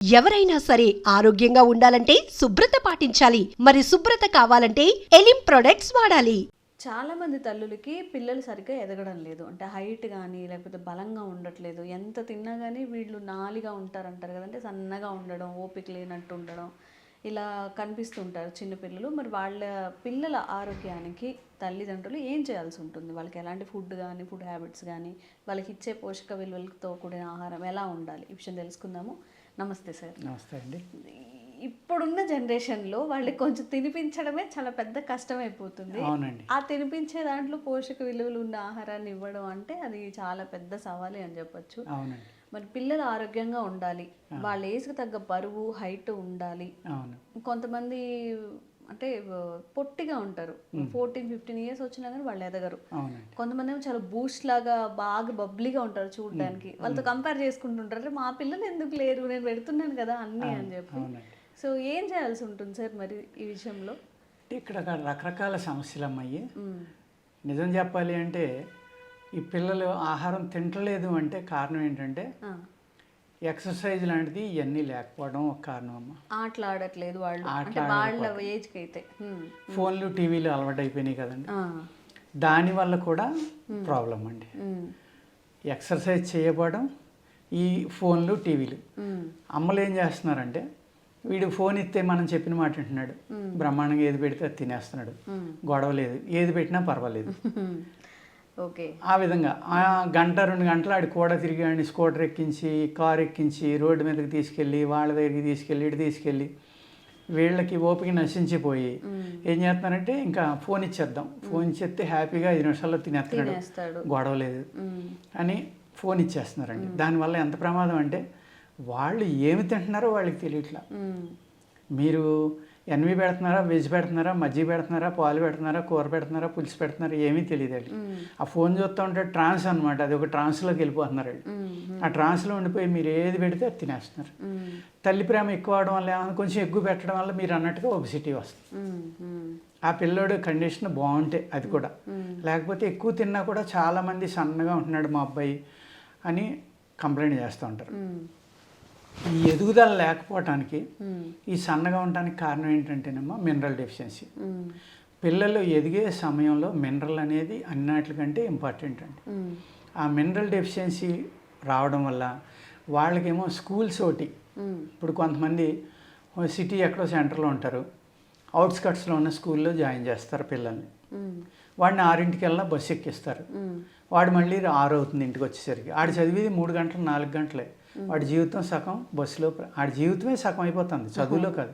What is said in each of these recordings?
ఎవరైనా సరే ఆరోగ్యంగా ఉండాలంటే శుభ్రత పాటించాలి. మరి శుభ్రత కావాలంటే ఎలిం ప్రొడక్ట్స్ వాడాలి. చాలా మంది తల్లులకి పిల్లలు సరిగ్గా ఎదగడం లేదు. అంటే హైట్ కానీ లేకపోతే బలంగా ఉండట్లేదు. ఎంత తిన్నా కానీ వీళ్ళు నాలిగా ఉంటారంటారు కదంటే సన్నగా ఉండడం ఓపిక లేనట్టు ఉండడం ఇలా కనిపిస్తుంటారు చిన్నపిల్లలు మరి వాళ్ళ పిల్లల ఆరోగ్యానికి తల్లిదండ్రులు ఏం చేయాల్సి ఉంటుంది? వాళ్ళకి ఎలాంటి ఫుడ్ కానీ ఫుడ్ హ్యాబిట్స్ కానీ వాళ్ళకి ఇచ్చే పోషక విలువలతో కూడిన ఆహారం ఎలా ఉండాలి? ఈ విషయం తెలుసుకుందాము. నమస్తే సార్. నమస్తే అండి. ఇప్పుడున్న జనరేషన్లో వాళ్ళకి కొంచెం తినిపించడమే చాలా పెద్ద కష్టం అయిపోతుంది అవునండి. ఆ తినిపించే దాంట్లో పోషక విలువలు ఉన్న ఆహారాన్ని ఇవ్వడం అంటే అది చాలా పెద్ద సవాలే అని చెప్పొచ్చు. అవునండి. మరి పిల్లలు ఆరోగ్యంగా ఉండాలి. వాళ్ళ ఏజ్కి తగ్గ బరువు హైట్ ఉండాలి. అవును. కొంతమంది అంటే పొట్టిగా ఉంటారు. ఫోర్టీన్ ఫిఫ్టీన్ ఇయర్స్ వచ్చినా కానీ వాళ్ళు ఎదగరు. కొంతమంది ఏమో చాలా బూస్ట్ లాగా బాగా బబ్లీగా ఉంటారు చూడడానికి. వాళ్ళతో కంపేర్ చేసుకుంటుంటారు. "అరే, మా పిల్లలు ఎందుకు లేరు? నేను పెడుతున్నాను కదా అన్నీ అని చెప్పి. సో ఏం చేయాల్సి ఉంటుంది సార్ మరి ఈ విషయంలో? ఇక్కడ రకరకాల సమస్యలు అమ్మాయి. మ్మ్. నిజం చెప్పాలి అంటే ఈ పిల్లలు ఆహారం తింటలేదు అంటే కారణం ఏంటంటే. ఎక్సర్సైజ్ లాంటిది ఇవన్నీ లేకపోవడం ఒక కారణం అమ్మ. ఆటలు ఆడట్లేదు వాళ్ళు. అంటే ఆటలు వాళ్ళ ఏజ్కి అయితే. ఫోన్లు టీవీలు అలవాటు అయిపోయినాయి కదండి. దానివల్ల కూడా ప్రాబ్లం అండి. ఎక్సర్సైజ్ చేయకపోవడం ఈ ఫోన్లు టీవీలు. మ్మ్. అమ్మలు ఏం చేస్తున్నారంటే వీడు ఫోన్ ఇస్తే మనం చెప్పిన మాట వింటున్నాడు. బ్రహ్మాండంగా ఏది పెడితే అది తినేస్తున్నాడు. గొడవ లేదు. ఏది పెట్టినా పర్వాలేదు. ఆ విధంగా. ఆ గంట రెండు గంటలు ఆడి కూడా తిరిగి ఆడిని స్కూటర్ ఎక్కించి కారు ఎక్కించి రోడ్డు మీదకి తీసుకెళ్ళి వాళ్ళ దగ్గరికి తీసుకెళ్ళి ఇటు తీసుకెళ్ళి వీళ్ళకి ఓపిక నశించిపోయి ఏం చేస్తున్నారంటే ఇంకా ఫోన్ ఇచ్చేద్దాం. ఫోన్ ఇచ్చేస్తే హ్యాపీగా ఐదు నిమిషాల్లో తినేస్తున్నాడు. తినేస్తాడు. గొడవ లేదు. అని ఫోన్ ఇచ్చేస్తున్నారండి. దానివల్ల ఎంత ప్రమాదం అంటే వాళ్ళు ఏమి తింటున్నారో వాళ్ళకి తెలియట్లా. మీరు ఎన్వి పెడుతున్నారా వెజ్ పెడుతున్నారా మజ్జిగ పెడుతున్నారా పాలు పెడుతున్నారా కూర పెడుతున్నారా పులుసు పెడుతున్నారా ఏమీ తెలియదు వాళ్ళు ఆ ఫోన్ చూస్తూ ఉంటే ట్రాన్స్ అనమాట అది ఒక ట్రాన్స్లోకి వెళ్ళిపోతున్నారు వాళ్ళు. ఆ ట్రాన్స్లో ఉండిపోయి మీరు ఏది పెడితే అది తినేస్తున్నారు. తల్లి ప్రేమ ఎక్కువ అవడం వల్ల ఏమన్నా కొంచెం ఎక్కువ పెట్టడం వల్ల మీరు అన్నట్టుగా ఒబిసిటీ వస్తుంది. ఆ పిల్లోడు కండిషన్ బాగుంటే అది కూడా లేకపోతే ఎక్కువ తిన్నా కూడా చాలామంది సన్నగా ఉంటున్నాడు మా అబ్బాయి అని కంప్లైంట్ చేస్తూ ఉంటారు. ఈ ఎదుగుదల లేకపోవటానికి. ఈ సన్నగా ఉండటానికి కారణం ఏంటంటేనమ్మా మినరల్ డెఫిషియన్సీ. పిల్లలు ఎదిగే సమయంలో మినరల్ అనేది అన్నిటికంటే ఇంపార్టెంట్ అండి. ఆ మినరల్ డెఫిషియన్సీ రావడం వల్ల వాళ్ళకేమో స్కూల్స్ ఒకటి. ఇప్పుడు కొంతమంది సిటీ ఎక్కడో సెంటర్లో ఉంటారు అవుట్స్కట్స్లో ఉన్న స్కూల్లో జాయిన్ చేస్తారు పిల్లల్ని. వాడిని ఆరింటికి వెళ్ళినా బస్సు ఎక్కిస్తారు. వాడు మళ్ళీ ఆరు అవుతుంది ఇంటికి వచ్చేసరికి ఆడు చదివేది మూడు గంటలు నాలుగు గంటలే వాడి జీవితం సగం బస్సులో ఆడి జీవితమే సగం అయిపోతుంది చదువులో కాదు.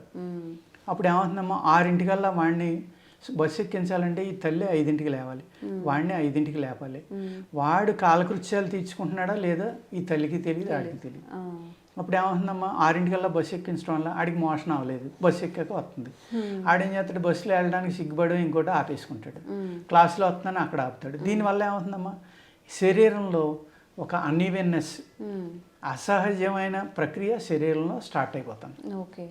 అప్పుడు ఏమవుతుందమ్మా ఆరింటికల్లా వాడిని బస్సు ఎక్కించాలంటే ఈ తల్లి ఐదింటికి లేవాలి. వాడిని ఐదింటికి లేపాలి. వాడు కాలకృత్యాలు తీర్చుకుంటున్నాడా లేదా ఈ తల్లికి తెలియదు ఆడికి తెలియదు. అప్పుడు ఏమవుతుందమ్మా ఆరింటికల్లా బస్సు ఎక్కించడం వల్ల ఆడికి మోషన్ అవ్వలేదు బస్సు ఎక్కాక వస్తుంది. ఆడేం చేస్తాడు బస్సులో వెళ్ళడానికి సిగ్గుపడి ఇంకోటి ఆపేసుకుంటాడు. క్లాస్లో వస్తున్నాను అక్కడ ఆపుతాడు. దీనివల్ల ఏమవుతుందమ్మా శరీరంలో ఒక అన్ఈవెన్నెస్. అసహజమైన ప్రక్రియ శరీరంలో స్టార్ట్ అయిపోతుంది ఓకే.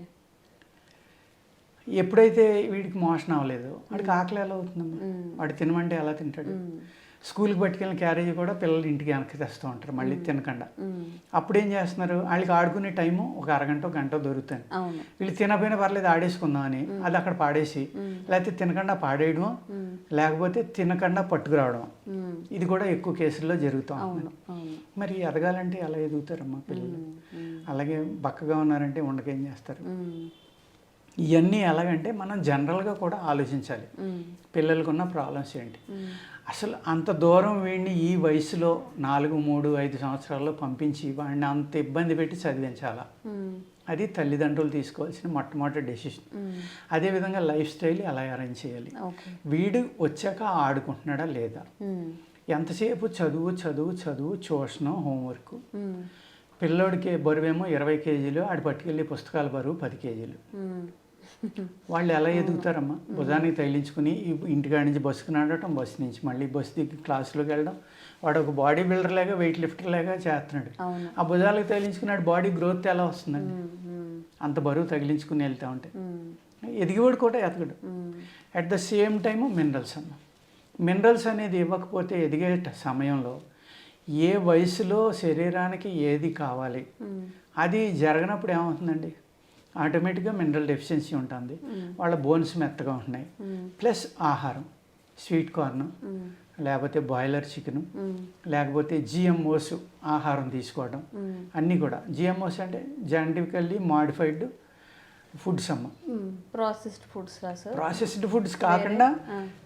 ఎప్పుడైతే వీడికి మోషన్ అవ్వలేదు వాడికి ఆకలి ఎలా అవుతుందమ్మా? మ్మ్. వాడు తినమంటే ఎలా తింటాడు. స్కూల్కి పట్టుకెళ్ళిన క్యారేజీ కూడా పిల్లలు ఇంటికి వెనక్కి తెస్తూ ఉంటారు మళ్ళీ తినకుండా. అప్పుడు ఏం చేస్తున్నారు? వాళ్ళకి ఆడుకునే టైము ఒక అరగంట గంట దొరుకుతుంది. వీళ్ళు తినపోయినా పర్లేదు ఆడేసుకుందాం అని అది అక్కడ పాడేసి లేకపోతే తినకుండా పాడేయడం. లేకపోతే తినకుండా పట్టుకురావడం. ఇది కూడా ఎక్కువ కేసుల్లో జరుగుతూ ఉంటుంది. మరి ఎదగాలంటే ఎలా ఎదుగుతారమ్మా పిల్లలు. అలాగే బక్కగా ఉన్నారంటే ఉండకేం చేస్తారు. ఇవన్నీ ఎలాగంటే మనం జనరల్గా కూడా ఆలోచించాలి మ్మ్. పిల్లలకు ఉన్న ప్రాబ్లమ్స్ ఏంటి. అసలు అంత దూరం వీడిని ఈ వయసులో నాలుగు మూడు ఐదు సంవత్సరాల్లో పంపించి వాడిని అంత ఇబ్బంది పెట్టి చదివించాలా. అది తల్లిదండ్రులు తీసుకోవాల్సిన మొట్టమొదటి డెసిషన్. అదేవిధంగా లైఫ్ స్టైల్ ఎలా అరేంజ్ చేయాలి వీడు వచ్చాక ఆడుకుంటున్నాడా లేదా. ఎంతసేపు చదువు చదువు చదువు ట్యూషను హోంవర్క్. పిల్లోడికి బరువేమో ఇరవై కేజీలు ఆడి పట్టుకెళ్ళి పుస్తకాల బరువు పది కేజీలు. వాళ్ళు ఎలా ఎదుగుతారమ్మా? భుజానికి తగిలించుకుని ఇంటికాడ నుంచి బస్సుకు నడవటం బస్సు నుంచి మళ్ళీ బస్సు దిగి క్లాసులోకి వెళ్ళడం. వాడు ఒక బాడీ బిల్డర్ లాగా వెయిట్ లిఫ్టర్ లాగా చేస్తున్నాడు. ఆ భుజాలకు తగిలించుకున్నాడు బాడీ గ్రోత్ ఎలా వస్తుందండి. అంత బరువు తగిలించుకుని వెళ్తా ఉంటే. మ్మ్. ఎదిగేవాడు కూడా ఎదగడు. At the same time minerals అమ్మ. మినరల్స్ అనేది ఇవ్వకపోతే ఎదిగే సమయంలో ఏ వయసులో శరీరానికి ఏది కావాలి. అది జరగనప్పుడు ఏమవుతుందండి? ఆటోమేటిక్గా మినరల్ డెఫిషియన్సీ ఉంటుంది. వాళ్ళ బోన్స్ మెత్తగా ఉంటున్నాయి. ప్లస్ ఆహారం స్వీట్ కార్న్ లేకపోతే బాయిలర్ చికెను లేకపోతే జిఎంఓస్ ఆహారం తీసుకోవడం అన్నీ కూడా. జిఎంఓస్ అంటే జెనటికల్లీ మాడిఫైడ్ ఫుడ్స్ అమ్మ ప్రాసెస్డ్ ఫుడ్స్ ప్రాసెస్డ్ ఫుడ్స్ కాకుండా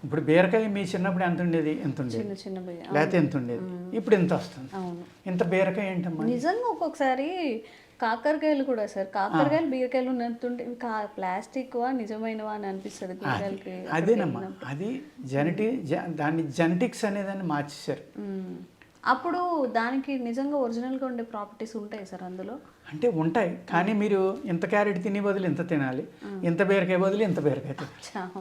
ఇప్పుడు బీరకాయ మీ చిన్నప్పుడు ఎంత ఉండేది? ఎంత ఉండేది. లేకపోతే ఎంత ఉండేది? ఇప్పుడు ఎంత వస్తుంది? ఇంత బీరకాయ ఏంటమ్మా? నిజంగా ఒక్కొక్కసారి కాకరకాయలు కూడా సార్. కాకరకాయలు బీరకాయలు ఉన్నట్టుంటే కా ప్లాస్టిక్ వా నిజమైనవా అని అనిపిస్తుంది బీరకాయలకి అదేనమ్మా. అది జెనటి దాన్ని జెనటిక్స్ అనేదాన్ని మార్చేశారు. అప్పుడు దానికి నిజంగా ఒరిజినల్గా ఉండే ప్రాపర్టీస్ ఉంటాయి సార్ అందులో? అంటే ఉంటాయి. కానీ మీరు ఇంత క్యారెట్ తినే బదులు ఇంత తినాలి. ఇంత బీరకాయ బదులు ఇంత బీరకాయ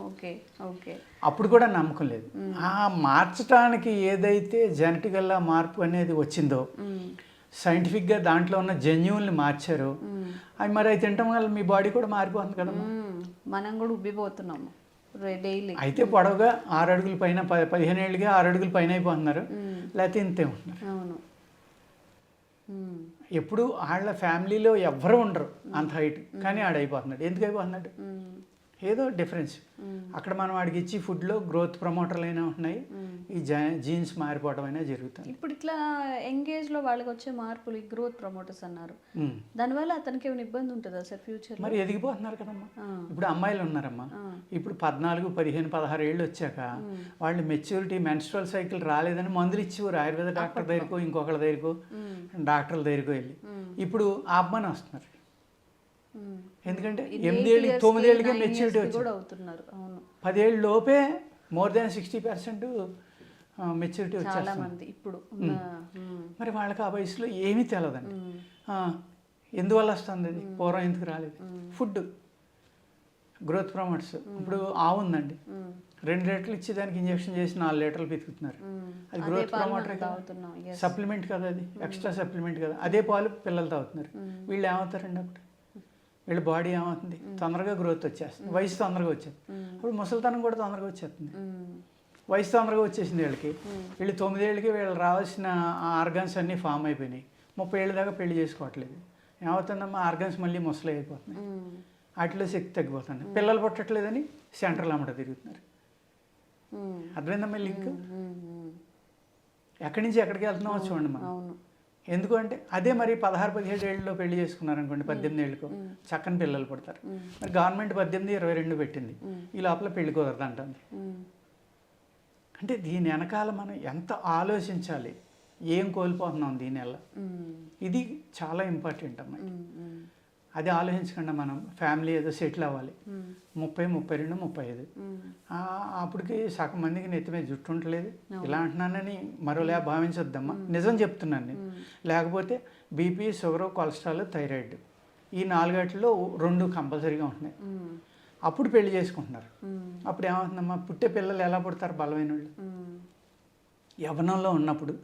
ఓకే ఓకే. అప్పుడు కూడా నమ్మకం లేదు. ఆ మార్చడానికి ఏదైతే జెనటికల్లా మార్పు అనేది వచ్చిందో సైంటిఫిక్గా దాంట్లో ఉన్న జన్యువుల్ని మార్చారో. అవి మరి అవి తినటం వల్ల మీ బాడీ కూడా మారిపోతుంది మ్మ్. మనం కూడా ఉబ్బిపోతున్నాము. డైలీ. అయితే పొడవుగా ఆరు అడుగుల పైన పదిహేను ఏళ్ళుగా ఆరు అడుగుల పైన అయిపోతున్నారు. లేకపోతే ఇంతే ఉంటున్నారు. అవును. ఎప్పుడు వాళ్ళ ఫ్యామిలీలో ఎవ్వరు ఉండరు అంత హైట్. కానీ ఆడ అయిపోతున్నాడు ఎందుకు అయిపోతున్నాడు. ఏదో డిఫరెన్స్ అక్కడ మనం వాడికి ఇచ్చి ఫుడ్లో గ్రోత్ ప్రమోటర్లు అయినా ఉంటున్నాయి ఈ జీన్స్ మారిపోవడం అయినా జరుగుతుంది. ఇప్పుడు ఇట్లా ఎంగేజ్లో వాళ్ళకి వచ్చే మార్పులు ఈ గ్రోత్ ప్రమోటర్స్ అన్నారు. దానివల్ల అతనికి ఏమైనా ఇబ్బంది ఉంటుందా సార్ ఫ్యూచర్ మరి ఎదిగిపోతున్నారు కదమ్మా. ఇప్పుడు అమ్మాయిలు ఉన్నారమ్మా. ఇప్పుడు పద్నాలుగు పదిహేను పదహారు ఏళ్ళు వచ్చాక వాళ్ళు మెచ్యూరిటీ మెన్స్ట్రల్ సైకిల్ రాలేదని మందులు ఇచ్చేవారు. ఆయుర్వేద డాక్టర్ దగ్గరకు ఇంకొకళ్ళ దగ్గరకు డాక్టర్ల దగ్గరకు వెళ్ళి. ఇప్పుడు ఆ అబ్బాయిని వస్తున్నారు. ఎందుకంటే ఎనిమిదేళ్ళకి తొమ్మిదేళ్ళకి మెచ్యూరిటీ వచ్చింది కూడా అవుతున్నారు. అవును. పదేళ్ళు లోపే more than sixty percent maturity చాలా వచ్చేస్తుంది. మంది ఇప్పుడు ఉన్న మ్మ్. మరి వాళ్ళకి ఆ వయసులో ఏమీ తెలియదండి ఆ, ఎందువల్ల వస్తుంది అది? పూర్వం ఎందుకు రాలేదు? ఫుడ్ గ్రోత్ ప్రమోట్స్ ఇప్పుడు ఆవు ఉందండి. రెండు లీటర్లు ఇచ్చి దానికి ఇంజెక్షన్ చేసి నాలుగు లీటర్లు పితుకుతున్నారు. అది గ్రోత్ ప్రమోటర్. సప్లిమెంట్ కదా. అది. ఎక్స్ట్రా సప్లిమెంట్ కదా. అదే పాలు పిల్లలు తాగుతున్నారు. వీళ్ళు ఏమవుతారండి అప్పుడు? వీళ్ళ బాడీ ఏమవుతుంది? తొందరగా గ్రోత్ వచ్చేస్తుంది. వయసు తొందరగా వచ్చేది ఇప్పుడు ముసలితనం కూడా తొందరగా వచ్చేస్తుంది. వయసు తొందరగా వచ్చేసింది వీళ్ళకి. వీళ్ళు తొమ్మిదేళ్ళకి వీళ్ళు రావాల్సిన ఆర్గాన్స్ అన్నీ ఫామ్ అయిపోయినాయి. ముప్పై ఏళ్ళ దాకా పెళ్ళి చేసుకోవట్లేదు. ఏమవుతుందమ్మా? ఆర్గాన్స్ మళ్ళీ ముసలి అయిపోతున్నాయి. వాటిలో శక్తి తగ్గిపోతుంది. పిల్లలు పుట్టట్లేదని సెంట్రల్ అమ్మట తిరుగుతున్నారు. మ్మ్. అర్థమైందమ్మా లింక్. ఎక్కడి నుంచి ఎక్కడికి వెళ్తున్నామో చూడండి మనం. అవును ఎందుకు అంటే అదే మరి పదహారు పదిహేడు ఏళ్ళలో పెళ్ళి చేసుకున్నారు అనుకోండి పద్దెనిమిది ఏళ్ళకు చక్కని పిల్లలు పుడతారు. మరి గవర్నమెంట్ పద్దెనిమిది ఇరవై రెండు పెట్టింది. ఈ లోపల పెళ్ళి కుదరదు అంటుంది. అంటే దీని వెనకాల మనం ఎంత ఆలోచించాలి? ఏం కోల్పోతున్నాం దీనివల్ల. ఇది చాలా ఇంపార్టెంట్ అమ్మాయి మ్మ్. మ్మ్. అది ఆలోచించకుండా మనం ఫ్యామిలీ ఏదో సెటిల్ అవ్వాలి. ముప్పై ముప్పై రెండు ముప్పై ఐదు. అప్పటికి సగం మందికి నెత్తి మీద జుట్టు ఉండలేదు. ఇలా అంటున్నానని మరోలా భావించొద్దమ్మా. నిజం చెప్తున్నాను నేను. లేకపోతే బీపీ షుగర్ కొలెస్ట్రాల్ థైరాయిడ్ ఈ నాలుగేళ్ళలో రెండు కంపల్సరీగా ఉంటున్నాయి. అప్పుడు పెళ్ళి చేసుకుంటున్నారు. అప్పుడు ఏమవుతుందమ్మా? పుట్టే పిల్లలు ఎలా పుడతారు బలమైన వాళ్ళు. యవనంలో ఉన్నప్పుడు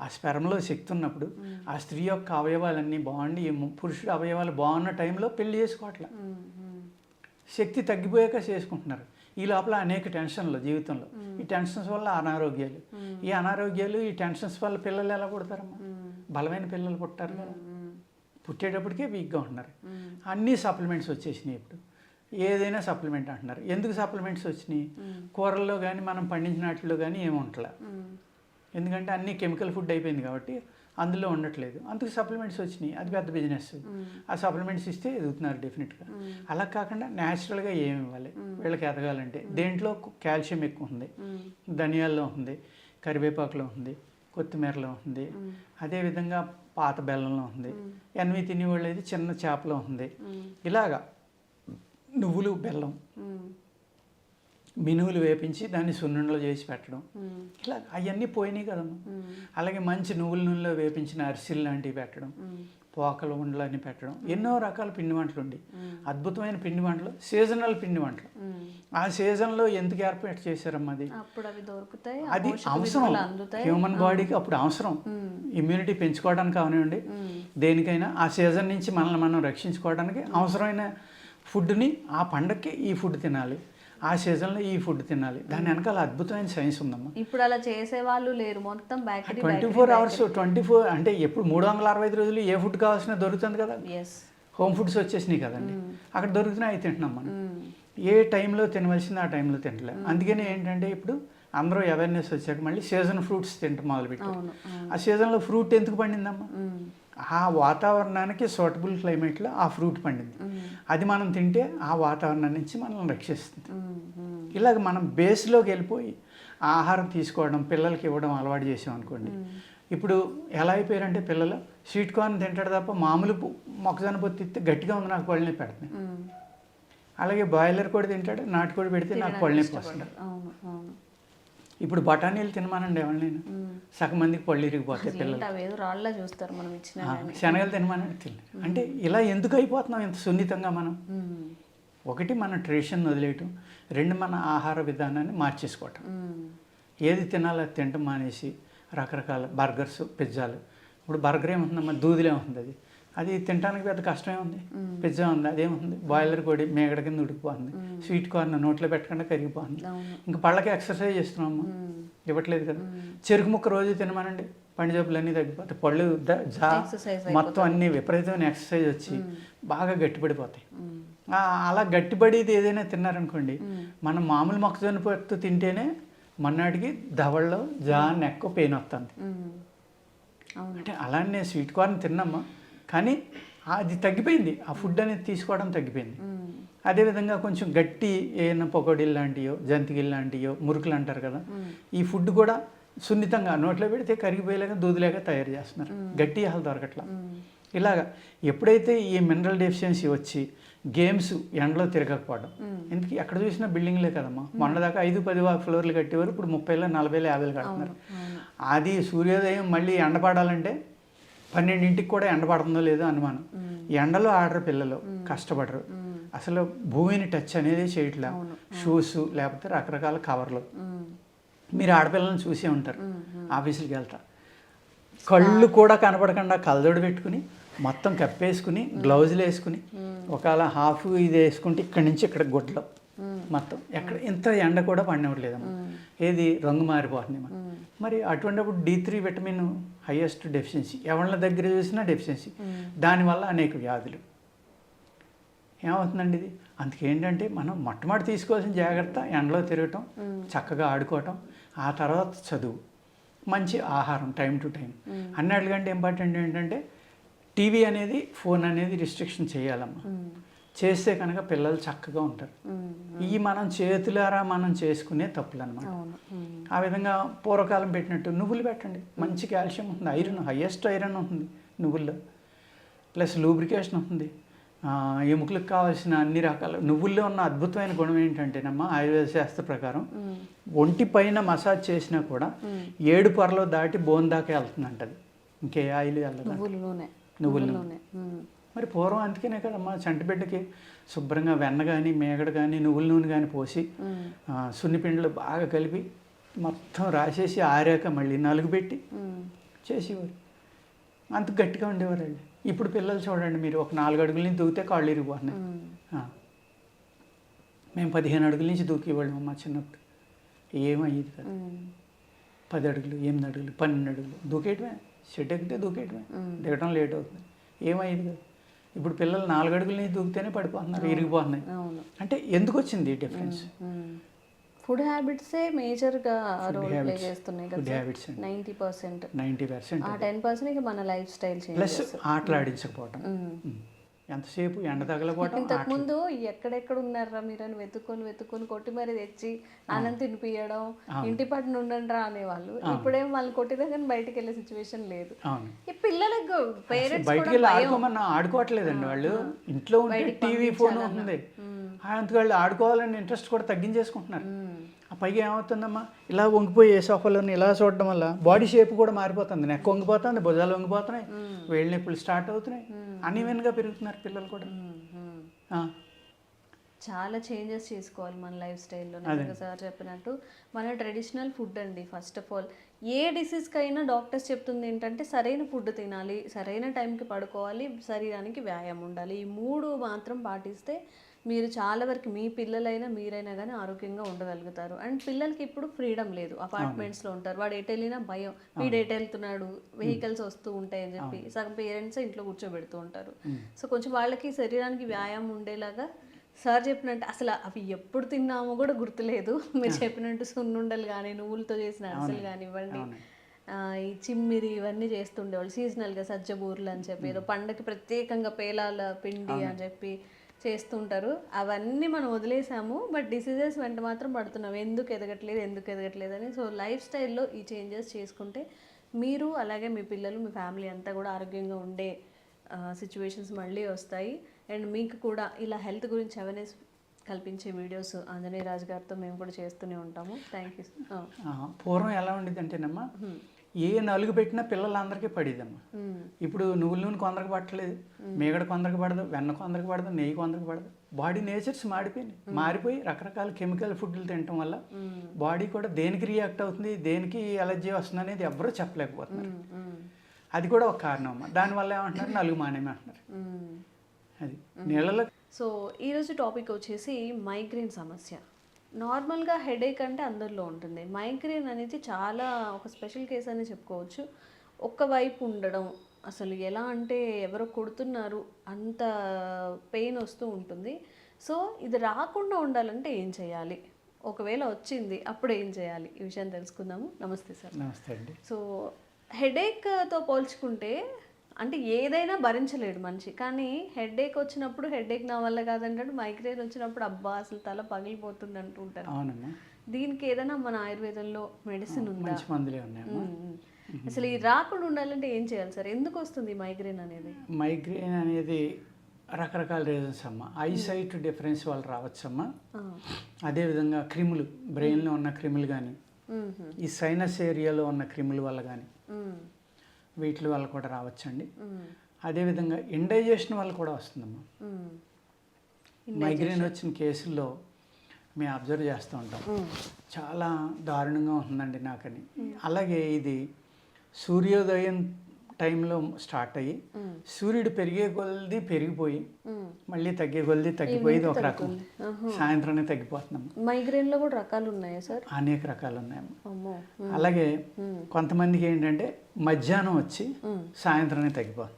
ఆ స్పెరంలో శక్తి ఉన్నప్పుడు ఆ స్త్రీ యొక్క అవయవాలన్నీ బాగుండి పురుషుడు అవయవాలు బాగున్న టైంలో పెళ్ళి చేసుకోవట్లే. శక్తి తగ్గిపోయాక చేసుకుంటున్నారు. ఈ లోపల అనేక టెన్షన్లు జీవితంలో. ఈ టెన్షన్స్ వల్ల అనారోగ్యాలు. ఈ అనారోగ్యాలు ఈ టెన్షన్స్ వల్ల పిల్లలు ఎలా పుడతారమ్మా బలమైన పిల్లలు పుట్టారు కదా. పుట్టేటప్పటికే వీక్గా ఉంటున్నారు. అన్ని సప్లిమెంట్స్ వచ్చేసినాయి ఇప్పుడు. ఏదైనా సప్లిమెంట్ అంటున్నారు. ఎందుకు సప్లిమెంట్స్ వచ్చినాయి? కూరల్లో కానీ మనం పండించిన వాటిలో కానీ మ్మ్. ఎందుకంటే అన్ని కెమికల్ ఫుడ్ అయిపోయింది కాబట్టి అందులో ఉండట్లేదు. అందుకు సప్లిమెంట్స్ వచ్చినాయి. అది పెద్ద బిజినెస్. ఆ సప్లిమెంట్స్ ఇస్తే ఎదుగుతున్నారు డెఫినెట్గా. అలా కాకుండా న్యాచురల్గా ఏమి ఇవ్వాలి? వీళ్ళకి ఎదగాలంటే దేంట్లో కాల్షియం ఎక్కువ ఉంది. ధనియాల్లో ఉంది. కరివేపాకులో ఉంది. కొత్తిమీరలో ఉంది. అదేవిధంగా పాత బెల్లంలో ఉంది. ఎన్వి తినేవాళ్ళు అయితే చిన్న చేపలో ఉంది. ఇలాగా నువ్వులు బెల్లం. మినువులు వేపించి దాన్ని సున్నుండలో చేసి పెట్టడం. ఇలా అవన్నీ పోయినాయి కదమ్మా మ్మ్. అలాగే మంచి నువ్వుల నూనెలో వేపించిన అరిసెలు లాంటివి పెట్టడం. పోకలు ఉండలని పెట్టడం ఎన్నో రకాల పిండి వంటలు ఉండి. అద్భుతమైన పిండి వంటలు సీజనల్ పిండి వంటలు. ఆ సీజన్లో ఎందుకు ఏర్పాటు చేశారమ్మా అది? అది అవసరం. హ్యూమన్ బాడీకి అప్పుడు అవసరం. ఇమ్యూనిటీ పెంచుకోవడానికి మ్మ్. దేనికైనా ఆ సీజన్ నుంచి మనల్ని మనం రక్షించుకోవడానికి అవసరమైన ఫుడ్ని ఆ పండక్కి ఈ ఫుడ్ తినాలి. ఆ సీజన్లో ఈ ఫుడ్ తినాలి. దాని వెనకాల అద్భుతమైన సైన్స్ ఉందమ్మా. ఇప్పుడు అలా చేసే వాళ్ళు లేరు. మొత్తం twenty four hours twenty four అంటే ఎప్పుడు మూడు వందల అరవై ఐదు రోజులు ఏ ఫుడ్ కావాల్సిన దొరుకుతుంది కదా? హోమ్ ఫుడ్స్ వచ్చేసినాయి కదండి. అక్కడ దొరుకుతున్నాయి అవి తింటున్నాం మనం. ఏ టైంలో తినవలసింది ఆ టైంలో తినలే. అందుకని ఏంటంటే ఇప్పుడు అందరూ అవేర్నెస్ వచ్చాక మళ్ళీ సీజన్ ఫ్రూట్స్ తింటాం మొదలుపెట్టారు. ఆ సీజన్లో ఫ్రూట్ ఎందుకు పండిందమ్మా? ఆ వాతావరణానికి సూటబుల్ క్లైమేట్లో ఆ ఫ్రూట్ పండింది. అది మనం తింటే ఆ వాతావరణం నుంచి మనల్ని రక్షిస్తుంది. ఇలాగ మనం బేస్లోకి వెళ్ళిపోయి ఆహారం తీసుకోవడం పిల్లలకి ఇవ్వడం అలవాటు చేసాం అనుకోండి. ఇప్పుడు ఎలా అయిపోయారంటే పిల్లలు స్వీట్ కార్న్ తింటాడు తప్ప మామూలు మొక్కజొన్న పొత్తి గట్టిగా ఉంది నాకు పళ్ళని పెడుతుంది అలాగే బాయిలర్ కూడా తింటాడు నాటుకోడి పెడితే నాకు పళ్ళని అవును. ఇప్పుడు బఠానీలు తినమానండి ఎవరు నేను. సగం మందికి పళ్ళు ఇరిగిపోతాయి పిల్లలు రాళ్ళ చూస్తారు మనం ఇచ్చిన శనగలు తినమని తిన అంటే ఇలా ఎందుకు అయిపోతున్నాం ఇంత సున్నితంగా మనం? ఒకటి మన ట్రెడిషన్ వదిలేయటం రెండు మన ఆహార విధానాన్ని మార్చేసుకోవటం. ఏది తినాలో తినటం మానేసి రకరకాల బర్గర్స్ పిజ్జాలు. ఇప్పుడు బర్గర్ ఏముందమ్మా దూదిలే ఉంది అది? అది తినడానికి పెద్ద కష్టమే ఉంది. పిజ్జా ఉంది అదేముంది? బాయిలర్ కొడి మేగడ కింద ఉడికిపోతుంది. స్వీట్ కార్న్ నోట్లో పెట్టకుండా కరిగిపోతుంది. ఇంకా పళ్ళకి ఎక్సర్సైజ్ చేస్తున్నాము ఇవ్వట్లేదు కదా. చెరుకు ముక్క రోజు తినమనండి. పండి జబ్బులు అన్నీ తగ్గిపోతాయి. పళ్ళు జా మొత్తం అన్ని విపరీతమైన ఎక్సర్సైజ్ వచ్చి బాగా గట్టిపడిపోతాయి. అలా గట్టిపడేది ఏదైనా తిన్నారనుకోండి మనం మామూలు మొక్కజొన్న పొత్తు తింటేనే మన్నాటికి దవడలో జా నెక్క పెయిన్ వస్తుంది. అంటే అలానే స్వీట్ కార్న్ తిన్నామా కానీ అది తగ్గిపోయింది. ఆ ఫుడ్ అనేది తీసుకోవడం తగ్గిపోయింది. అదేవిధంగా కొంచెం గట్టి ఏమైనా పకోడీలు లాంటియో జంతికలు లాంటియో మురుకులు అంటారు కదా. ఈ ఫుడ్ కూడా సున్నితంగా నోట్లో పెడితే కరిగిపోయేలాగా దూదిలాగా తయారు చేస్తున్నారు. గట్టి అసలు దొరకట్లా. ఇలాగా ఎప్పుడైతే ఈ మినరల్ డెఫిషియన్సీ వచ్చి గేమ్స్ ఎండలో తిరగకపోవడం ఎందుకు? ఎక్కడ చూసినా బిల్డింగ్లే కదమ్మా. మొన్నదాకా ఐదు పది ఫ్లోర్లు కట్టేవారు ఇప్పుడు ముప్పైలో నలభైలో యాభైలు కడుతున్నారు. అది సూర్యోదయం మళ్ళీ ఎండపడాలంటే పన్నెండింటికి కూడా ఎండపడుతుందో లేదో అనుమానం. ఎండలో ఆడరు పిల్లలు కష్టపడరు. అసలు భూమిని టచ్ అనేది చేయట్లే. షూస్ లేకపోతే రకరకాల కవర్లు. మీరు ఆడపిల్లలను చూసే ఉంటారు. ఆఫీసులకి వెళ్తా. కళ్ళు కూడా కనపడకుండా కలజోడు పెట్టుకుని మొత్తం కప్పేసుకుని గ్లౌజులు వేసుకుని ఒకవేళ హాఫ్ ఇది వేసుకుంటే ఇక్కడి నుంచి ఇక్కడ గుడ్లో. మొత్తం ఎక్కడ ఇంత ఎండ కూడా పడినట్లేదమ్మా ఏది రంగు మారిపోతుంది మనం మరి అటువంటిప్పుడు D three vitamin highest deficiency ఎవరి దగ్గర చూసినా డెఫిషియన్సీ. దానివల్ల అనేక వ్యాధులు. ఏమవుతుందండి ఇది? అందుకేంటంటే మనం మొట్టమొదటి తీసుకోవాల్సిన జాగ్రత్త ఎండలో తిరగటం చక్కగా ఆడుకోవటం ఆ తర్వాత చదువు. మంచి ఆహారం టైం టు టైం. అన్నిటికంటే ఇంపార్టెంట్ ఏంటంటే టీవీ అనేది ఫోన్ అనేది రిస్ట్రిక్షన్ చేయాలమ్మా. చేస్తే కనుక పిల్లలు చక్కగా ఉంటారు. ఈ మనం చేతులారా మనం చేసుకునే తప్పులు అనమాట ఆ విధంగా పూర్వకాలం పెట్టినట్టు నువ్వులు పెట్టండి. మంచి కాల్షియం ఉంటుంది ఐరన్ హయ్యెస్ట్ ఐరన్ ఉంటుంది నువ్వుల్లో. ప్లస్ లూబ్రికేషన్ ఉంటుంది ఎముకలకు కావాల్సిన అన్ని రకాల నువ్వుల్లో ఉన్న అద్భుతమైన గుణం ఏంటంటేనమ్మా ఆయుర్వేద శాస్త్ర ప్రకారం ఒంటి పైన మసాజ్ చేసినా కూడా ఏడు పొరలో దాటి బోన్ దాకా వెళ్తుందంట అది ఇంకే ఆయిల్ వెళ్ళదు నువ్వుల నూనె. నువ్వుల నూనె. ఉమ్. మరి పూర్వం అందుకనే కదమ్మా చంటిబిడ్డకి శుభ్రంగా వెన్న కానీ మేగడ కానీ నువ్వుల నూనె కానీ పోసి సున్నిపిండిలో బాగా కలిపి మొత్తం రాసేసి ఆరాక మళ్ళీ నలుగు పెట్టి. చేసేవారు. అంత గట్టిగా ఉండేవారు వాళ్ళు ఇప్పుడు పిల్లలు చూడండి మీరు ఒక నాలుగు అడుగుల నుంచి దూకితే కాళ్ళు ఇరిగిపోతున్నాయి. మేము పదిహేను అడుగుల నుంచి దూకేవాళ్ళం అమ్మ చిన్నప్పుడు. ఏమయ్యేది కదా. పది అడుగులు ఎనిమిది అడుగులు పన్నెండు అడుగులు దూకేయటమే షెడ్ ఎక్కితే దూకేయటమే. దిగటం లేట్ అవుతుంది. ఏమయ్యేది కదా. ఇప్పుడు పిల్లలు నాలుగు అడుగుల నుంచి దూకితేనే పడిపోతున్నారు ఇరిగిపోతున్నాయి. అవును. అంటే ఎందుకు వచ్చింది డిఫరెన్స్? ఫుడ్ హ్యాబిట్సే మేజర్గా రోల్ ప్లే. చేస్తున్నాయి కదా. Ninety percent. నైంటీ పర్సెంట్ ఆ టెన్ పర్సెంట్ ఇక మన లైఫ్ స్టైల్ చేంజ్ ప్లస్ ఆటలాడించకపోవటం. ఎంతసేపు ఎండ తగలపోవటం ఇంతకు ముందు ఎక్కడెక్కడ ఉన్నారా మీరు అని వెతుక్కొని వెతుక్కొని కొట్టి మరి తెచ్చి అన్నం తినిపియడం ఇంటి పట్టున ఉండండి రా అనేవాళ్ళు. ఇప్పుడేం వాళ్ళు కొట్టినా కానీ బయటికి వెళ్ళే సిచ్యువేషన్ లేదు. ఈ పిల్లలకు పేరెంట్స్ బయటికి వెళ్ళి ఆడుకోమన్నా ఆడుకోవట్లేదండి వాళ్ళు. ఇంట్లో ఉంటే టీవీ ఫోన్ ఉంటుంది. అందుకు వాళ్ళు ఆడుకోవాలని ఇంట్రెస్ట్ కూడా తగ్గించేసుకుంటున్నారు. పైగా ఏమవుతుందమ్మా? ఇలా వంగిపోయి ఏ సోఫాలను ఇలా చూడడం వల్ల బాడీ షేప్ కూడా మారిపోతుంది. నెక్ వంగిపోతుంది భుజాలు వంగిపోతున్నాయి వేళ్ళ నొప్పులు స్టార్ట్ అవుతున్నాయి. అన్ఈవెన్గా పెరుగుతున్నారు పిల్లలు కూడా. చాలా చేంజెస్ చేసుకోవాలి మన లైఫ్ స్టైల్లో సార్ చెప్పినట్టు మన ట్రెడిషనల్ ఫుడ్ అండి ఫస్ట్ ఆఫ్ ఆల్ ఏ డిసీజ్కైనా డాక్టర్స్ చెప్తుంది ఏంటంటే సరైన ఫుడ్ తినాలి సరైన టైంకి పడుకోవాలి శరీరానికి వ్యాయామం ఉండాలి. ఈ మూడు మాత్రం పాటిస్తే మీరు చాలా వరకు మీ పిల్లలైనా మీరైనా కానీ ఆరోగ్యంగా ఉండగలుగుతారు. అండ్ పిల్లలకి ఇప్పుడు ఫ్రీడమ్ లేదు. అపార్ట్మెంట్స్లో ఉంటారు. వాడు ఎటు వెళ్ళినా భయం. వీడు ఎటు వెళ్తున్నాడు? వెహికల్స్ వస్తూ ఉంటాయని చెప్పి సగం పేరెంట్స్ ఇంట్లో కూర్చోబెడుతూ ఉంటారు. సో కొంచెం వాళ్ళకి శరీరానికి వ్యాయామం ఉండేలాగా సార్ చెప్పినట్టు అసలు అవి ఎప్పుడు తిన్నామో కూడా గుర్తులేదు. మీరు చెప్పినట్టు సున్నుండలు కానీ నువ్వులతో చేసిన అరిసెలు కానివ్వండి ఈ చిమ్మిరి ఇవన్నీ చేస్తుండేవాళ్ళు. సీజనల్గా సజ్జబూర్లు అని చెప్పి ఏదో పండగకి ప్రత్యేకంగా పేలాల పిండి అని చెప్పి చేస్తుంటారు. అవన్నీ మనం వదిలేసాము బట్ డిసీజెస్ వెంట మాత్రం పడుతున్నాం. ఎందుకు ఎదగట్లేదు ఎందుకు ఎదగట్లేదు అని. సో లైఫ్ స్టైల్లో ఈ చేంజెస్ చేసుకుంటే మీరు అలాగే మీ పిల్లలు మీ ఫ్యామిలీ అంతా కూడా ఆరోగ్యంగా ఉండే సిచ్యువేషన్స్ మళ్ళీ వస్తాయి. అండ్ మీకు కూడా ఇలా హెల్త్ గురించి అవేర్నెస్ కల్పించే వీడియోస్ ఆంజనేయ రాజు గారితో మేము కూడా చేస్తూనే ఉంటాము. థ్యాంక్ యూ పూర్వం ఎలా ఉండేదంటేనమ్మా ఏ నలుగు పెట్టినా పిల్లలందరికీ పడేదమ్మా. ఇప్పుడు నువ్వుల నూనె కొందరికి పట్టలేదు మీగడ కొందరికి పడదు వెన్న కొందరికి పడదు నెయ్యి కొందరికి పడదు. బాడీ నేచర్స్ మాడిపోయినాయి మారిపోయి రకరకాల కెమికల్ ఫుడ్లు తినటం వల్ల బాడీ కూడా దేనికి రియాక్ట్ అవుతుంది దేనికి ఎలర్జీ వస్తుంది అనేది ఎవరూ చెప్పలేకపోతున్నారు. అది కూడా ఒక కారణం అమ్మా. దానివల్ల ఏమంటున్నారు? నలుగు మానేమే అంటున్నారు. అది నీళ్ళలో సో ఈరోజు టాపిక్ వచ్చేసి మైగ్రేన్ సమస్య. నార్మల్గా హెడేక్ అంటే అందరిలో ఉంటుంది. మైగ్రేన్ అనేది చాలా ఒక స్పెషల్ కేస్ అని చెప్పుకోవచ్చు. ఒక్క వైపు ఉండడం అసలు ఎలా అంటే ఎవరో కొడుతున్నారు అంత పెయిన్ వస్తూ ఉంటుంది. సో ఇది రాకుండా ఉండాలంటే ఏం చేయాలి? ఒకవేళ వచ్చింది అప్పుడు ఏం చేయాలి? ఈ విషయం తెలుసుకుందాము. నమస్తే సార్. నమస్తే అండి. సో హెడేక్తో పోల్చుకుంటే అంటే ఏదైనా భరించలేడు మనిషి. కానీ హెడేక్ వచ్చినప్పుడు హెడేక్ నా వల్ల కాదంటాడు మైగ్రేన్ వచ్చినప్పుడు అబ్బా అసలు తల పగిలిపోతుంది అంటూ ఉంటారు దీనికి ఏదైనా మన ఆయుర్వేదంలో మెడిసిన్ ఉందా. అసలు ఇది రాకుండా ఉండాలంటే ఏం చేయాలి సార్? ఎందుకు వస్తుంది మైగ్రేన్ అనేది? మైగ్రేన్ అనేది రకరకాల రీజన్స్ అమ్మ. ఐసైట్ డిఫరెన్స్ వల్ల రావచ్చమ్మా. అదేవిధంగా క్రిములు బ్రెయిన్లో ఉన్న క్రిములు కానీ ఈ సైనస్ ఏరియాలో ఉన్న క్రిముల వల్ల కానీ వీటి వల్ల కూడా రావచ్చండి. అదేవిధంగా ఇండైజేషన్ వల్ల కూడా వస్తుందమ్మా. మైగ్రేన్ వచ్చిన కేసుల్లో మేము అబ్జర్వ్ చేస్తూ ఉంటాం. చాలా దారుణంగా ఉంటుందండి నాకని. అలాగే ఇది సూర్యోదయం టైంలో స్టార్ట్ అయ్యి సూర్యుడు పెరిగే కొలది పెరిగిపోయి. మళ్ళీ తగ్గే కొలది తగ్గిపోయేది ఒక రకం. ఆహా. సాయంత్రానికి తగ్గిపోతున్నాం. మైగ్రేన్లో కూడా రకాలు ఉన్నాయా సార్? అనేక రకాలు ఉన్నాయమ్మ. అలాగే కొంతమందికి ఏంటంటే మధ్యాహ్నం వచ్చి ఉమ్, సాయంత్రానికి తగ్గిపోతుంది.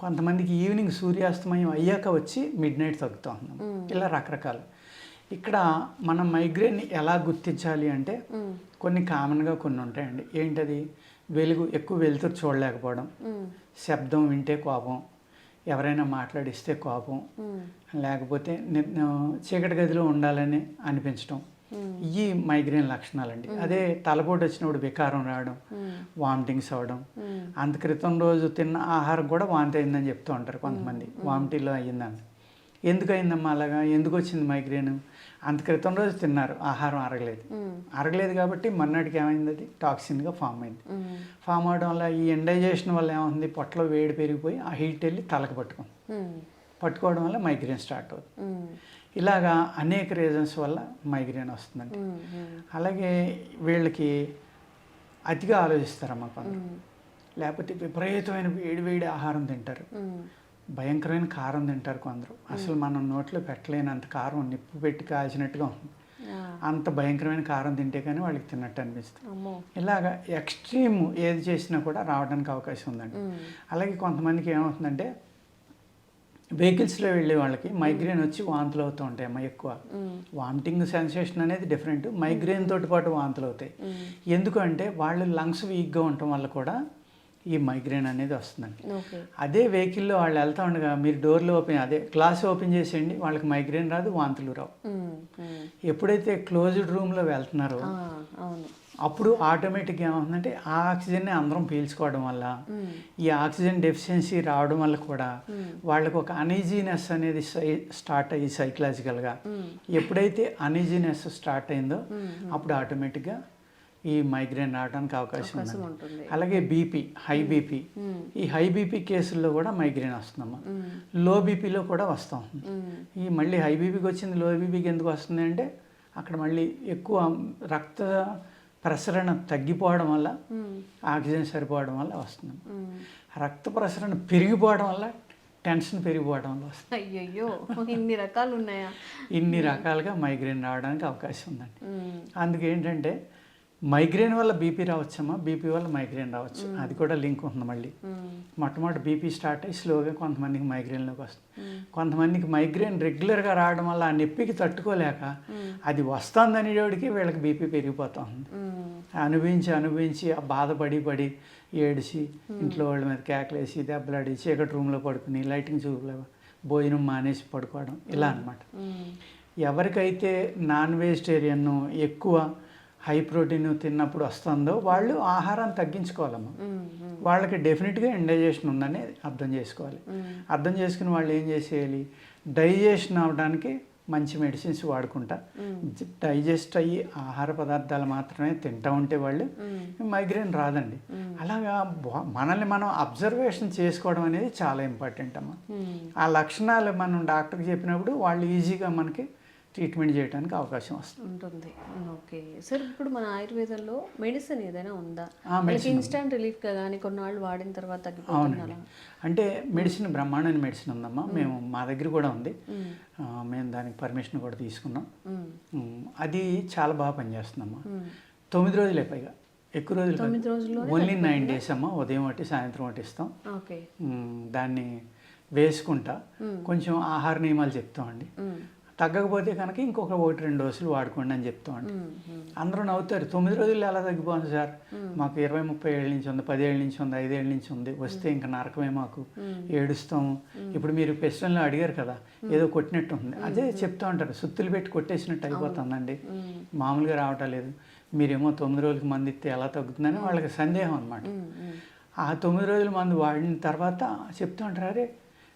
కొంతమందికి ఈవినింగ్ సూర్యాస్తమయం అయ్యాక వచ్చి మిడ్ నైట్ తగ్గుతూ ఉన్నాం. ఇలా రకరకాలు. ఇక్కడ మనం మైగ్రేన్ ఎలా గుర్తించాలి అంటే కొన్ని కామన్గా కొన్ని ఉంటాయండి. ఏంటది? వెలుగు ఎక్కువ వెలుతురు చూడలేకపోవడం. శబ్దం వింటే కోపం. ఎవరైనా మాట్లాడిస్తే కోపం. లేకపోతే చీకటి గదిలో ఉండాలని అనిపించడం ఇవి మైగ్రేన్ లక్షణాలండి. అదే తలపోటు వచ్చినప్పుడు వికారం రావడం వామిటింగ్స్ అవ్వడం. అంత క్రితం రోజు తిన్న ఆహారం కూడా వాంతి అయిందని చెప్తూ ఉంటారు కొంతమంది. వామిటిలో అయ్యిందని ఎందుకు అయిందమ్మా అలాగా? ఎందుకు వచ్చింది మైగ్రేన్? అంత క్రితం రోజు తిన్నారు ఆహారం అరగలేదు. అరగలేదు కాబట్టి మర్నాటికి ఏమైంది అది? టాక్సిన్గా ఫామ్ అయింది. ఫామ్ అవడం వల్ల ఈ ఎండైజేషన్ వల్ల ఏమవుతుంది? పొట్టలో వేడి పెరిగిపోయి ఆ హీట్ వెళ్ళి తలకు పట్టుకుంది. పట్టుకోవడం వల్ల మైగ్రేన్ స్టార్ట్ అవుతుంది. ఇలాగా అనేక రీజన్స్ వల్ల మైగ్రేన్ వస్తుందండి. అలాగే వీళ్ళకి అతిగా ఆలోచిస్తారమ్మా కొందరు. లేకపోతే విపరీతమైన వేడి వేడి ఆహారం తింటారు. భయంకరమైన కారం తింటారు కొందరు. అసలు మనం నోట్లో పెట్టలేనంత కారం నిప్పు పెట్టి కాల్చినట్టుగా ఉంటుంది. అంత భయంకరమైన కారం తింటే కానీ వాళ్ళకి తిన్నట్టు అనిపిస్తుంది. ఇలాగ ఎక్స్ట్రీమ్ ఏది చేసినా కూడా రావడానికి అవకాశం ఉందండి. అలాగే కొంతమందికి ఏమవుతుందంటే వెహికల్స్లో వెళ్ళే వాళ్ళకి మైగ్రేన్ వచ్చి వాంతులు అవుతూ ఉంటాయి అమ్మ ఎక్కువ. వామిటింగ్ సెన్సేషన్ అనేది డిఫరెంట్. మైగ్రేన్ తోటి పాటు వాంతులు అవుతాయి. ఎందుకంటే వాళ్ళు లంగ్స్ వీక్గా ఉండటం వల్ల కూడా ఈ మైగ్రేన్ అనేది వస్తుందండి. అదే వెహికల్లో వాళ్ళు వెళ్తా ఉండగా మీరు డోర్లు ఓపెన్ అదే గ్లాస్ ఓపెన్ చేసేయండి వాళ్ళకి మైగ్రేన్ రాదు వాంతులు రావు. ఎప్పుడైతే క్లోజ్డ్ రూమ్లో వెళ్తున్నారో అప్పుడు ఆటోమేటిక్గా ఏమవుతుందంటే ఆ ఆక్సిజన్ని అందరం పీల్చుకోవడం వల్ల ఈ ఆక్సిజన్ డెఫిషియన్సీ రావడం వల్ల కూడా వాళ్ళకు ఒక అనీజీనెస్ అనేది స్టార్ట్ అయ్యి సైకలాజికల్గా ఎప్పుడైతే అనీజీనెస్ స్టార్ట్ అయిందో అప్పుడు ఆటోమేటిక్గా ఈ మైగ్రేన్ రావడానికి అవకాశం ఉంటుంది. అలాగే బీపీ హై బీపీ. ఈ హై బీపీ కేసుల్లో కూడా మైగ్రేన్ వస్తుందమ్మా. లో బీపీలో కూడా వస్తాం ఈ మళ్ళీ హై బీపీకి వచ్చింది లో బీపీకి ఎందుకు వస్తుంది అంటే అక్కడ మళ్ళీ ఎక్కువ రక్త ప్రసరణ తగ్గిపోవడం వల్ల. ఆక్సిజన్ సరిపోవడం వల్ల వస్తుంది. రక్త ప్రసరణ పెరిగిపోవడం వల్ల టెన్షన్ పెరిగిపోవడం వల్ల వస్తుంది. అయ్యయ్యో ఇన్ని రకాలు ఉన్నాయా ఇన్ని రకాలుగా మైగ్రేన్ రావడానికి అవకాశం ఉందండి. మ్మ్. మైగ్రేన్ వల్ల బీపీ రావచ్చమ్మా? బీపీ వల్ల మైగ్రేన్ రావచ్చు. అది కూడా లింక్ ఉంది మళ్ళీ. మొట్టమొదటి బీపీ స్టార్ట్ అయ్యి స్లోగా కొంతమందికి మైగ్రేన్లోకి వస్తుంది. కొంతమందికి మైగ్రేన్ రెగ్యులర్గా రావడం వల్ల ఆ నొప్పికి తట్టుకోలేక అది వస్తుందనేవాడికి వీళ్ళకి బీపీ పెరిగిపోతూ ఉంది మ్మ్. అనుభవించి అనుభవించి ఆ బాధపడి పడి ఏడిచి ఇంట్లో వాళ్ళ మీద కేకలేసి దెబ్బలాడి చీకటి రూమ్లో పడుకుని లైటింగ్ చూపలే భోజనం మానేసి పడుకోవడం ఇలా అన్నమాట. మ్మ్. ఎవరికైతే నాన్ వెజిటేరియన్ ఎక్కువ హై ప్రోటీన్ తిన్నప్పుడు వస్తుందో వాళ్ళు ఆహారాన్ని తగ్గించుకోవాలమ్మా మ్మ్. మ్మ్. వాళ్ళకి డెఫినెట్గా ఇండైజేషన్ ఉందని అర్థం చేసుకోవాలి. అర్థం చేసుకుని వాళ్ళు ఏం చేసేయాలి డైజెషన్ అవడానికి మంచి మెడిసిన్స్ వాడుకుంటా డైజెస్ట్ అయ్యి ఆహార పదార్థాలు మాత్రమే తింటా ఉంటే వాళ్ళు మైగ్రేన్ రాదండి అలాగా మనల్ని మనం అబ్జర్వేషన్ చేసుకోవడం అనేది చాలా ఇంపార్టెంట్ అమ్మా మ్మ్. ఆ లక్షణాలు మనం డాక్టర్కి చెప్పినప్పుడు వాళ్ళు ఈజీగా మనకి ట్రీట్మెంట్ చేయడానికి అవకాశం వస్తుంది. ఉంటుంది. ఓకే. సార్ ఇప్పుడు మన ఆయుర్వేదంలో మెడిసిన్ ఏదైనా ఉందా? ఇన్స్టంట్ రిలీఫ్ కానీ కొన్నాళ్ళు వాడిన తర్వాత తగ్గిపోతుంది? అంటే మెడిసిన్ బ్రహ్మాండమైన మెడిసిన్ ఉందమ్మా. మేము మా దగ్గర కూడా ఉంది. మేము దానికి పర్మిషన్ కూడా తీసుకున్నాం. అది చాలా బాగా పనిచేస్తుందమ్మా. మ్మ్. తొమ్మిది రోజులే పైగా. ఎక్కువ రోజులు ఓన్లీ నైన్ డేస్ అమ్మా. ఉదయం ఒకటి సాయంత్రం ఒకటి ఇస్తాం. దాన్ని వేసుకుంటా. కొంచెం ఆహార నియమాలు చెప్తామండి. తగ్గకపోతే కనుక ఇంకొక ఒకటి రెండు డోసులు వాడుకోండి అని. మ్మ్. అందరూ నవ్వుతారు తొమ్మిది రోజులు ఎలా తగ్గిపోతుంది సార్? మాకు ఇరవై ముప్పై ఏళ్ళ నుంచి ఉంది పదేళ్ళ నుంచి ఉంది ఐదేళ్ళ నుంచి ఉంది వస్తే ఇంకా నరకమే మాకు ఏడుస్తాము. ఇప్పుడు మీరు ప్రశ్నలో అడిగారు కదా ఏదో కొట్టినట్టు ఉంది. అదే చెప్తా ఉంటారు సుత్తులు పెట్టి కొట్టేసినట్టు అయిపోతుందండి. మామూలుగా రావటం లేదు. మీరేమో తొమ్మిది రోజులకి మంది ఇస్తే ఎలా తగ్గుతుందని వాళ్ళకి సందేహం అనమాట. ఆ తొమ్మిది రోజుల మందు వాడిన తర్వాత చెప్తూ ఉంటారు అరే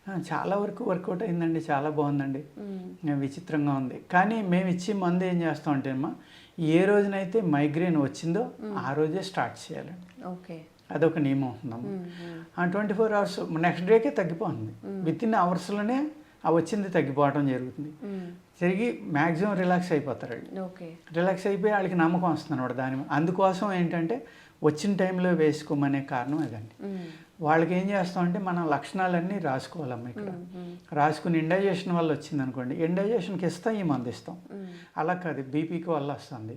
చాలా వరకు వర్కౌట్ అయిందండి చాలా బాగుందండి. విచిత్రంగా ఉంది. కానీ మేము ఇచ్చే మందు ఏం చేస్తాం అంటే అమ్మా ఏ రోజునైతే మైగ్రేన్ వచ్చిందో ఆ రోజే స్టార్ట్ చేయాలండి. ఓకే. అదొక నియమం ఉందమ్మా. ట్వంటీ ఫోర్ అవర్స్ నెక్స్ట్ డేకే తగ్గిపోతుంది. విత్ ఇన్ అవర్స్లోనే ఆ వచ్చింది తగ్గిపోవడం జరుగుతుంది. తిరిగి మ్యాక్సిమం రిలాక్స్ అయిపోతారు రిలాక్స్ అయిపోయి వాళ్ళకి నమ్మకం వస్తుంది అనమాట దాని. అందుకోసం ఏంటంటే వచ్చిన టైంలో వేసుకోమనే కారణం అదండి. వాళ్ళకి ఏం చేస్తామంటే మనం లక్షణాలన్నీ రాసుకోవాలమ్మా ఇక్కడ. రాసుకుని ఇండైజేషన్ వల్ల వచ్చింది అనుకోండి ఇండైజేషన్కి ఇస్తాం ఈ మందు ఇస్తాం. అలా కాదు బీపీకి వల్ల వస్తుంది.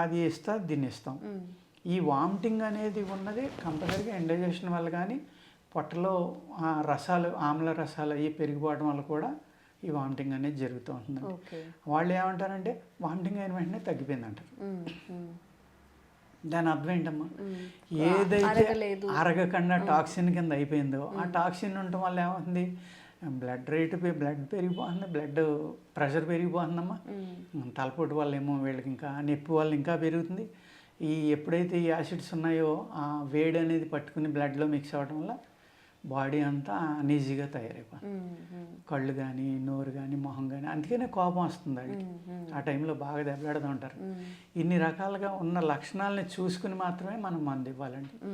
అది ఇస్తా దీన్ని ఇస్తాం. ఈ వామిటింగ్ అనేది ఉన్నది కంపల్సరీగా ఇండైజేషన్ వల్ల కానీ పొట్టలో రసాలు ఆమ్ల రసాలు అవి పెరిగిపోవడం వల్ల కూడా ఈ వామిటింగ్ అనేది జరుగుతూ ఉంటుంది వాళ్ళు ఏమంటారంటే వామిటింగ్ అయిన వెంటనే తగ్గిపోయింది అంటారు. దాని అర్థం ఏంటమ్మా మ్మ్. ఏదైతే. అరగకుండా టాక్సిన్ కింద అయిపోయిందో ఆ టాక్సిన్ ఉండటం వల్ల ఏమవుతుంది బ్లడ్ రేట్ బ్లడ్ పెరిగిపోతుంది బ్లడ్ ప్రెషర్ పెరిగిపోతుందమ్మా మ్మ్. తలపోటు వల్ల ఏమో వీళ్ళకి ఇంకా నొప్పి వల్ల ఇంకా పెరుగుతుంది ఈ ఎప్పుడైతే ఈ యాసిడ్స్ ఉన్నాయో ఆ వేడి అనేది పట్టుకుని బ్లడ్లో మిక్స్ అవ్వడం వల్ల బాడీ అంతా అనీజీగా తయారైపోతుంది. మ్మ్. కళ్ళు కానీ నోరు కానీ మొహం కానీ అందుకనే కోపం వస్తుంది వాళ్ళకి. ఆ టైంలో బాగా దెబ్బలాడుతూ ఉంటారు. ఇన్ని రకాలుగా ఉన్న లక్షణాలని చూసుకుని మాత్రమే మనం మందు ఇవ్వాలండి.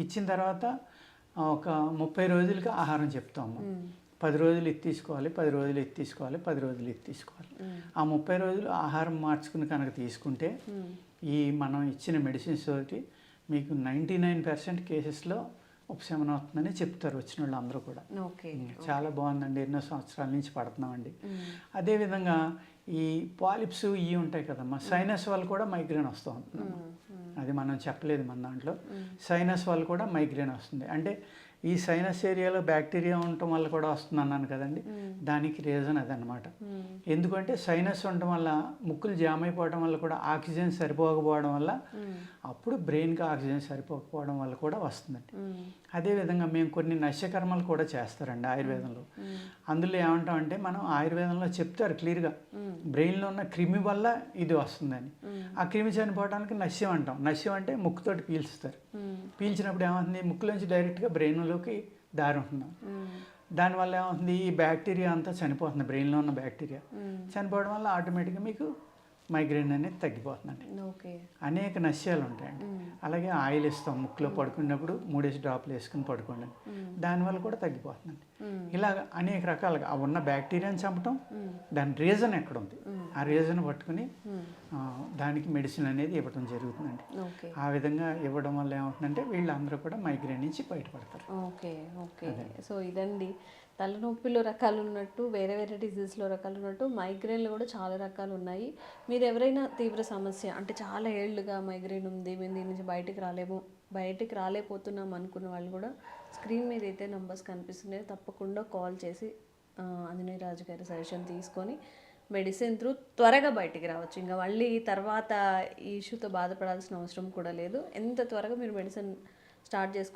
ఇచ్చిన తర్వాత ఒక ముప్పై రోజులకి ఆహారం చెప్తాము. పది రోజులు ఇది తీసుకోవాలి పది రోజులు ఇది తీసుకోవాలి పది రోజులు ఇది తీసుకోవాలి. ఆ ముప్పై రోజులు ఆహారం మార్చుకుని కనుక తీసుకుంటే. ఈ మనం ఇచ్చిన మెడిసిన్స్ తోటి మీకు నైంటీ నైన్ పర్సెంట్ కేసెస్లో ఉపశమనం అవుతుందని చెప్తారు వచ్చిన వాళ్ళు అందరూ కూడా. ఓకే చాలా బాగుందండి ఎన్నో సంవత్సరాల నుంచి పడుతున్నామండి. అదేవిధంగా ఈ పాలిప్స్ ఇవి ఉంటాయి కదమ్మా సైనస్ వల్ల కూడా మైగ్రేన్ వస్తూ ఉంటుంది. అది మనం చెప్పలేదు మన దాంట్లో. సైనస్ వల్ల కూడా మైగ్రేన్ వస్తుంది. అంటే ఈ సైనస్ ఏరియాలో బ్యాక్టీరియా ఉండటం వల్ల కూడా వస్తుంది అన్నాను కదండి. దానికి రీజన్ అదనమాట. ఎందుకంటే సైనస్ ఉండటం వల్ల ముక్కులు జామ్ అయిపోవడం వల్ల కూడా ఆక్సిజన్ సరిపోకపోవడం వల్ల. అప్పుడు బ్రెయిన్కి ఆక్సిజన్ సరిపోకపోవడం వల్ల కూడా వస్తుందండి. అదేవిధంగా మేము కొన్ని నశ్యకర్మలు కూడా చేస్తారండి ఆయుర్వేదంలో. అందులో ఏమంటామంటే మనం ఆయుర్వేదంలో చెప్తారు క్లియర్గా. బ్రెయిన్లో ఉన్న క్రిమి వల్ల ఇది వస్తుందని. ఆ క్రిమి చనిపోవడానికి నశ్యం అంటాం నశ్యం అంటే ముక్కుతోటి పీల్చుతారు. పీల్చినప్పుడు ఏమవుతుంది ముక్కులోంచి డైరెక్ట్గా బ్రెయిన్లోకి దారి మ్మ్. దానివల్ల ఏమవుతుంది ఈ బ్యాక్టీరియా అంతా చనిపోతుంది బ్రెయిన్లో ఉన్న బ్యాక్టీరియా. చనిపోవడం వల్ల ఆటోమేటిక్గా మీకు మైగ్రేన్ అనేది తగ్గిపోతుందండి. అనేక నశ్యాలు ఉంటాయండి. అలాగే ఆయిల్ ఇస్తాం ముక్కులో పడుకున్నప్పుడు మూడేసి డ్రాప్లు వేసుకుని పడుకోండి. దానివల్ల కూడా తగ్గిపోతుందండి. ఇలాగ అనేక రకాలుగా ఉన్న బ్యాక్టీరియాని చంపటం దాని రీజన్ ఎక్కడ ఉంది ఆ రీజన్ పట్టుకుని దానికి మెడిసిన్ అనేది ఇవ్వడం జరుగుతుందండి. ఆ విధంగా ఇవ్వడం వల్ల ఏమవుతుందంటే వీళ్ళందరూ కూడా మైగ్రేన్ నుంచి బయటపడతారు. Okay okay. సో ఇదండి. తలనొప్పిలో రకాలు ఉన్నట్టు వేరే వేరే డిజీజ్లో రకాలు ఉన్నట్టు మైగ్రేన్లు కూడా చాలా రకాలు ఉన్నాయి. మీరు ఎవరైనా తీవ్ర సమస్య అంటే చాలా ఏళ్ళుగా మైగ్రేన్ ఉంది మేము దీని నుంచి బయటికి రాలేము బయటికి రాలేకపోతున్నాం అనుకున్న వాళ్ళు కూడా స్క్రీన్ మీద అయితే నంబర్స్ కనిపిస్తున్నాయి. తప్పకుండా కాల్ చేసి ఆంజనేయ రాజు గారి సజెషన్ తీసుకొని మెడిసిన్ త్రూ త్వరగా బయటికి రావచ్చు. ఇంకా మళ్ళీ తర్వాత ఈ ఇష్యూతో బాధపడాల్సిన అవసరం కూడా లేదు. ఎంత త్వరగా మీరు మెడిసిన్ స్టార్ట్ చేసుకుంటే